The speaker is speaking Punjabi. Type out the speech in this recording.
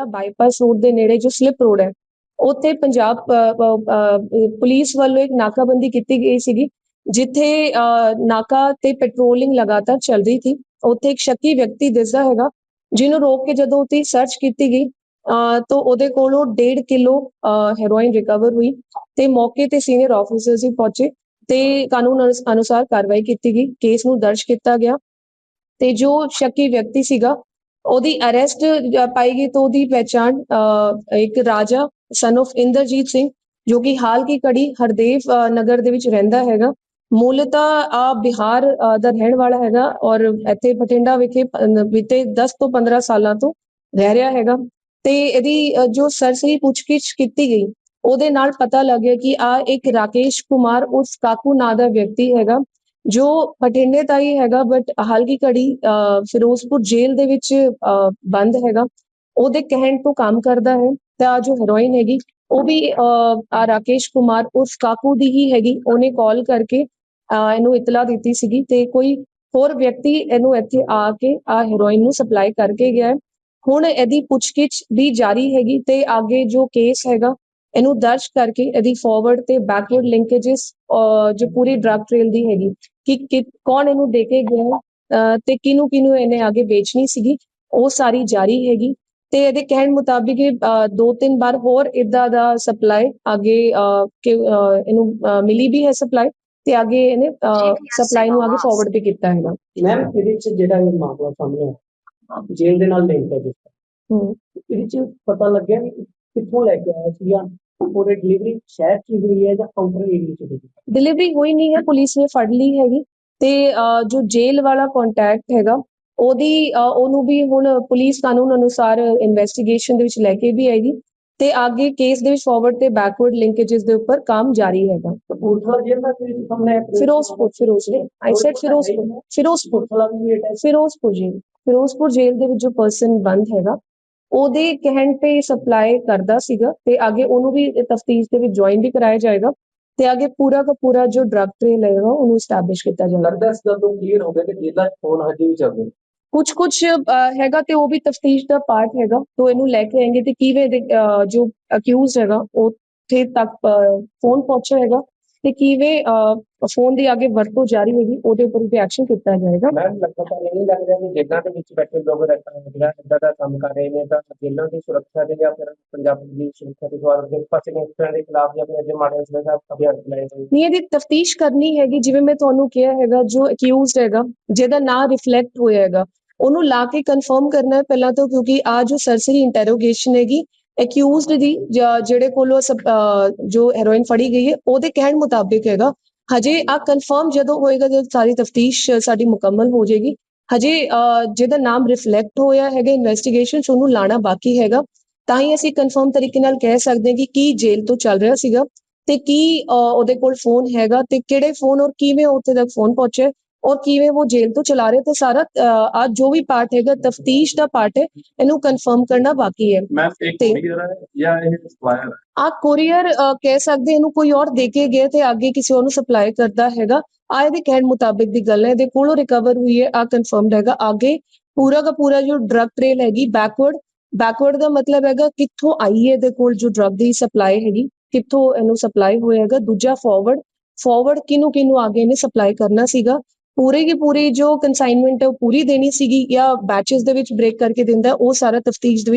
ਅੰਬਾਲਾ ਬਾਈਪਾਸ ਰੋਡ ਦੇ ਨੇੜੇ ਜੋ ਸਲਿਪ ਰੋਡ ਹੈ ਉੱਥੇ ਪੰਜਾਬ ਪੁਲਿਸ ਵੱਲੋਂ ਇੱਕ ਨਾਕਾਬੰਦੀ ਕੀਤੀ ਗਈ ਸੀਗੀ ਜਿੱਥੇ ਨਾਕਾ ਤੇ ਪੈਟਰੋਲਿੰਗ ਲਗਾਤਾਰ ਚੱਲ ਰਹੀ ਸੀ ਉੱਥੇ ਇੱਕ ਸ਼ੱਕੀ ਵਿਅਕਤੀ ਦਿਸਦਾ ਹੈਗਾ ਜਿਹਨੂੰ ਰੋਕ ਕੇ ਜਦੋਂ ਉੱਥੇ ਸਰਚ ਕੀਤੀ ਗਈ ਅ, ਤਾਂ ਉਹਦੇ ਕੋਲੋਂ 1.5 ਕਿਲੋ ਹੈਰੋਇਨ ਰਿਕਵਰ ਹੋਈ ਤੇ ਮੌਕੇ ਤੇ ਸੀਨੀਅਰ ਆਫੀਸਰਸ ਵੀ ਪਹੁੰਚੇ ਤੇ ਕਾਨੂੰਨ ਅਨੁਸਾਰ ਕਾਰਵਾਈ ਕੀਤੀ ਗਈ ਕੇਸ ਨੂੰ ਦਰਜ ਕੀਤਾ ਗਿਆ ਤੇ ਜੋ ਸ਼ੱਕੀ ਵਿਅਕਤੀ ਸੀਗਾ ਉਹਦੀ ਅਰੈਸਟ ਪਾਈ ਗਈ ਤਾਂ ਉਹਦੀ ਪਹਿਚਾਣ ਇੱਕ ਰਾਜਾ ਸਨ of ਇੰਦਰਜੀਤ ਸਿੰਘ, ਜੋ ਕਿ ਹਾਲ ਕੀ ਕੜੀ ਹਰਦੇਵ ਨਗਰ ਦੇ ਵਿੱਚ ਰਹਿੰਦਾ ਹੈਗਾ। ਮੂਲਤਾ ਆ ਬਿਹਾਰ ਦਾ ਰਹਿਣ ਵਾਲਾ ਹੈਗਾ ਔਰ ਇੱਥੇ ਬਠਿੰਡਾ ਵਿਖੇ ਬੀਤੇ 10 ਤੋਂ 15 ਸਾਲਾਂ ਤੋਂ ਰਹਿ ਰਿਹਾ ਹੈਗਾ। ਤੇ ਇਹਦੀ ਜੋ ਸਰਸਰੀ ਪੁੱਛਗਿੱਛ ਕੀਤੀ ਗਈ, ਉਹਦੇ ਨਾਲ ਪਤਾ ਲੱਗਿਆ ਕਿ ਆ ਇੱਕ ਰਾਕੇਸ਼ ਕੁਮਾਰ ਉਸ ਕਾਕੂ ਨਾਂ ਦਾ ਵਿਅਕਤੀ ਹੈਗਾ। ਜੋ ਬਠਿੰਡੇ ਦਾ ਹੀ ਹੈਗਾ ਬਟ ਹਾਲ ਕੀ ਘੜੀ ਫਿਰੋਜ਼ਪੁਰ ਜੇਲ੍ਹ ਦੇ ਵਿੱਚ ਬੰਦ ਹੈਗਾ। ਉਹਦੇ ਕਹਿਣ ਤੋਂ ਕੰਮ ਕਰਦਾ ਹੈ ਤੇ ਜੋ ਹੈਰੋਇਨ ਹੈਗੀ, ਉਹ ਵੀ ਆ ਰਾਕੇਸ਼ ਕੁਮਾਰ ਉਸ ਕਾਕੂ ਦੀ ਹੀ ਹੈਗੀ। ਉਹਨੇ ਕਾਲ ਕਰਕੇ ਇਹਨੂੰ ਇਤਲਾ ਦਿੱਤੀ ਸੀਗੀ ਤੇ ਕੋਈ ਹੋਰ ਵਿਅਕਤੀ ਇਹਨੂੰ ਇੱਥੇ ਆ ਕੇ ਆ ਹੈਰੋਇਨ ਨੂੰ ਸਪਲਾਈ ਕਰਕੇ ਗਿਆ ਹੈ। ਹੁਣ ਇਹਦੀ ਪੁੱਛਗਿੱਛ ਵੀ ਜਾਰੀ ਹੈਗੀ ਤੇ ਅੱਗੇ ਜੋ ਕੇਸ ਹੈਗਾ ਇਹਨੂੰ ਦਰਜ ਕਰਕੇ ਇਹਦੀ ਫਾਰਵਰਡ ਤੇ ਬੈਕਵਰਡ ਲਿੰਕੇजेस ਜੋ ਪੂਰੀ ਡਰਗ ਟ੍ਰੇਲ ਦੀ ਹੈਗੀ ਕਿ ਕੌਣ ਇਹਨੂੰ ਦੇ ਕੇ ਗਿਆ ਹੈ, ਤੇ ਕਿਹਨੂੰ ਕਿਹਨੂੰ ਇਹਨੇ ਅੱਗੇ ਵੇਚਣੀ ਸੀਗੀ ਉਹ ਸਾਰੀ ਜਾਰੀ ਹੈਗੀ। ਤੇ ਇਹਦੇ ਕਹਿਣ ਮੁਤਾਬਿਕ ਇਹ, ਦੋ ਤਿੰਨ ਵਾਰ ਹੋਰ ਇਦਾਂ ਦਾ ਸਪਲਾਈ ਅੱਗੇ ਇਹਨੂੰ ਮਿਲੀ ਵੀ ਹੈ ਸਪਲਾਈ ਤੇ ਅੱਗੇ ਇਹਨੇ ਸਪਲਾਈ ਨੂੰ ਅੱਗੇ ਫਾਰਵਰਡ ਵੀ ਕੀਤਾ ਹੈਗਾ ਮੈਮ ਇਹਦੇ ਚ ਜਿਹੜਾ ਇਹ ਮਾਮਲਾ ਸਾਹਮਣੇ ਆਇਆ ਜੇਲ੍ਹ ਦੇ ਨਾਲ ਲਿੰਕ ਹੈ ਜਿਸ ਦਾ। ਇਹਦੇ ਚ ਪਤਾ ਲੱਗਿਆ ਕਿੱਥੋਂ ਲੈ ਕੇ ਆਇਆ ਸੀ ਪੂਰੇ ਡਿਲੀਵਰੀ ਸ਼ਹਿਰ ਚ ਹੋਈ ਹੈ ਜਾਂ ਆਊਟਰ ਏਰੀਆ ਚ ਹੋਈ ਹੈ? ਡਿਲੀਵਰੀ ਹੋਈ ਨਹੀਂ ਹੈ ਪੁਲਿਸ ਨੇ ਫੜ ਲਈ ਹੈਗੀ। ਤੇ ਜੋ ਜੇਲ੍ਹ ਵਾਲਾ ਕੰਟੈਕਟ ਹੈਗਾ ਉਹਦੀ ਉਹਨੂੰ ਵੀ ਹੁਣ ਪੁਲਿਸ ਕਾਨੂੰਨ ਅਨੁਸਾਰ ਇਨਵੈਸਟੀਗੇਸ਼ਨ ਦੇ ਵਿੱਚ ਲੈ ਕੇ ਵੀ ਆਏਗੀ ਤੇ ਅੱਗੇ ਕੇਸ ਦੇ ਵਿੱਚ ਫਾਰਵਰਡ ਤੇ ਬੈਕਵਰਡ ਲਿੰਕੇजेस ਦੇ ਉੱਪਰ ਕੰਮ ਜਾਰੀ ਹੈਗਾ। ਕਪੂਰਥਲਾ ਜੇਲ੍ਹ ਦਾ ਕੇਸ ਸਾਹਮਣੇ Firozpur Firozpur. I said Firozpur. Firozpur. Firozpur ਜੇਲ੍ਹ। ਫਿਰੋਜ਼ਪੁਰ ਜੇਲ੍ਹ ਦੇ ਵਿੱਚ ਜੋ ਪਰਸਨ ਬੰਦ ਹੈਗਾ ਉਹਦੇ ਕਹਿਣ ਤੇ ਸਪਲਾਈ ਕਰਦਾ ਸੀਗਾ ਤੇ ਅੱਗੇ ਉਹਨੂੰ ਵੀ ਤਫਤੀਸ਼ ਦੇ ਵਿੱਚ ਜੁਆਇਨ ਵੀ ਕਰਾਇਆ ਜਾਏਗਾ ਤੇ ਅੱਗੇ ਪੂਰਾ ਦਾ ਪੂਰਾ ਜੋ ਡਰਗ ਟ੍ਰੇਲ ਹੈਗਾ ਉਹਨੂੰ ਸਟੈਬਲਿਸ਼ ਕੀਤਾ ਜਾਏਗਾ ਲੱਗਦਾ ਇਸ ਗੱਲ ਤੋਂ ਕਲੀਅਰ ਹੋ ਗਿਆ ਕਿ ਚ ਫੋਨ ਹਜੇ ਵੀ ਚੱਲਦੇ ਨੇ। ਕੁਝ ਕੁਝ ਹੈਗਾ ਤੇ ਉਹ ਵੀ ਤਫਤੀਸ਼ ਦਾ ਪਾਰਟ ਹੈਗਾ ਤੋਂ ਇਹਨੂੰ ਲੈ ਕੇ ਆएंगे ਤੇ ਕਿਵੇਂ ਦੇ, ਜੋ ਅਕਿਊਜ਼ਡ ਹੈਗਾ ਉੱਥੇ ਤੱਕ ਫੋਨ ਪਹੁੰਚਿਆ ਹੈਗਾ ਤੇ ਕਿਵੇਂ ਫੋਨ ਦੀ ਅੱਗੇ ਵਰਤੋਂ ਜਾਰੀ ਹੋਏਗੀ ਉਹਦੇ ਉੱਪਰ ਵੀ ਐਕਸ਼ਨ ਕੀਤਾ ਜਾਏਗਾ। ਮੈਮ ਲੱਗਦਾ ਤਾਂ ਨਹੀਂ ਲੱਗ ਰਿਹਾ ਕਿ ਜੇਲ੍ਹਾਂ ਦੇ ਵਿੱਚ ਬੈਠੇ ਲੋਕ ਰੱਖਣਾ ਜਿਹੜਾ ਇਦਾਂ ਦਾ ਕੰਮ ਕਰ ਰਹੇ ਨੇ ਤਾਂ ਜੇਲ੍ਹਾਂ ਦੀ ਸੁਰੱਖਿਆ ਦੇ ਜਾਂ ਫਿਰ ਪੰਜਾਬ ਦੀ ਸੁਰੱਖਿਆ ਦੇ ਦੁਆਰਾ ਦੇ ਪਾਸੇ ਗੈਂਗਸਟਰਾਂ ਦੇ ਖਿਲਾਫ ਜਾਂ ਫਿਰ ਅਜੇ ਮਾੜੇ ਅਸਲੇ ਦਾ ਅਭਿਆਨ ਚਲਾਏ ਹੋਏ ਨਹੀਂ ਇਹਦੀ ਤਫਤੀਸ਼ ਕਰਨੀ ਹੈਗੀ ਜਿਵੇਂ ਮੈਂ ਤੁਹਾਨੂੰ ਕਿਹਾ ਹੈਗਾ ਜੋ ਅਕਿਊਜ਼ਡ ਹੈਗਾ ਜਿਹਦਾ ਨਾਂ ਰਿਫਲੈਕਟ ਹੋਇਆ ਹੈਗਾ ਉਹਨੂੰ ਲਾ ਕੇ ਕਨਫਰਮ ਕਰਨਾ ਹੈ ਪਹਿਲਾਂ ਤੋਂ ਕਿਉਂਕਿ ਆ ਜੋ ਸਰਸਰੀ ਇੰਟਰੋਗੇਸ਼ਨ ਹੈਗੀ ਅਕਿਊਜ਼ਡ ਦੀ ਜਿਹੜੇ ਕੋਲੋਂ ਜੋ ਹੈਰੋਇਨ ਫੜੀ ਗਈ ਹੈ, ਉਹਦੇ ਕਹਿਣ ਮੁਤਾਬਿਕ ਹੈਗਾ, ਹਜੇ ਆ ਕਨਫਰਮ ਜਦੋਂ ਹੋਏਗਾ, ਜਦ ਸਾਰੀ ਤਫਤੀਸ਼ ਸਾਡੀ ਮੁਕੰਮਲ ਹੋ ਜਾਏਗੀ, ਹਜੇ ਜਿਹਦਾ ਨਾਮ ਰਿਫਲੈਕਟ ਹੋਇਆ ਹੈਗਾ ਇਨਵੈਸਟੀਗੇਸ਼ਨ ਚ, ਉਹਨੂੰ ਲਾਣਾ ਬਾਕੀ ਹੈਗਾ, ਤਾਂ ਹੀ ਅਸੀਂ ਕਨਫਰਮ ਤਰੀਕੇ ਨਾਲ ਕਹਿ ਸਕਦੇ ਹਾਂ ਕਿ ਕੀ ਜੇਲ੍ਹ ਤੋਂ ਚੱਲ ਰਿਹਾ ਸੀਗਾ, ਤੇ ਕੀ ਉਹਦੇ ਕੋਲ ਫੋਨ ਹੈਗਾ, ਤੇ ਕਿਹੜੇ ਫੋਨ ਔਰ ਕਿਵੇਂ ਉੱਥੇ ਤੱਕ ਫੋਨ ਪਹੁੰਚੇ ਔਰ ਕਿਵੇਂ ਉਹ ਜੇਲ੍ਹ ਤੋਂ ਚਲਾ ਰਹੇ ਤੇ ਸਾਰਾ ਅੱਜ ਜੋ ਵੀ ਪਾਰਟ ਹੈਗਾ ਤਫਤੀਸ਼ ਦਾ ਪਾਰਟ ਹੈ ਇਹਨੂੰ ਕਨਫਰਮ ਕਰਨਾ ਬਾਕੀ ਹੈ। ਮੈਮ ਆ ਕੋਰੀਅਰ ਕਹਿ ਸਕਦੇ ਇਹਨੂੰ ਕੋਈ ਹੋਰ ਦੇ ਕੇ ਗਿਆ ਤੇ ਅੱਗੇ ਕਿਸੇ ਹੋਰ ਨੂੰ ਸਪਲਾਈ ਕਰਦਾ ਹੈਗਾ। ਆ ਇਹਦੇ ਕਹਿਣ ਮੁਤਾਬਿਕ ਦੀ ਗੱਲ ਹੈ ਇਹਦੇ ਕੋਲੋਂ ਰਿਕਵਰ ਹੋਈ ਹੈ ਆ ਕਨਫਰਮਡ ਹੈਗਾ। ਅੱਗੇ ਪੂਰਾ ਦਾ ਪੂਰਾ ਜੋ ਡਰਗ ਟ੍ਰੇਲ ਹੈਗੀ ਬੈਕਵਰਡ ਬੈਕਵਰਡ ਦਾ ਮਤਲਬ ਹੈਗਾ ਕਿੱਥੋਂ ਆਈ ਹੈ ਇਹਦੇ ਕੋਲ ਜੋ ਡਰਗ ਦੀ ਸਪਲਾਈ ਹੈਗੀ ਕਿੱਥੋਂ ਇਹਨੂੰ ਸਪਲਾਈ ਹੋਇਆ ਹੈਗਾ। ਦੂਜਾ ਫਾਰਵਰਡ ਫਾਰਵਰਡ ਕਿਨੂੰ ਕਿਨੂੰ ਆਗੇ ਨੇ ਸਪਲਾਈ ਕਰਨਾ ਸੀਗਾ। ਪੂਰੇ ਕੀ ਪੂਰੀ ਜੋ ਕਨਸਾਈਨਮੈਂਟ ਹੈ ਉਹ ਪੂਰੀ ਦੇਣੀ ਸੀਗੀ ਜਾਂ ਬੈਚਸ ਦੇ ਵਿੱਚ ਬ੍ਰੇਕ ਕਰਕੇ ਦਿੰਦਾ ਉਹ ਸਾਰਾ ਤਫਤੀਸ਼ ਦੇ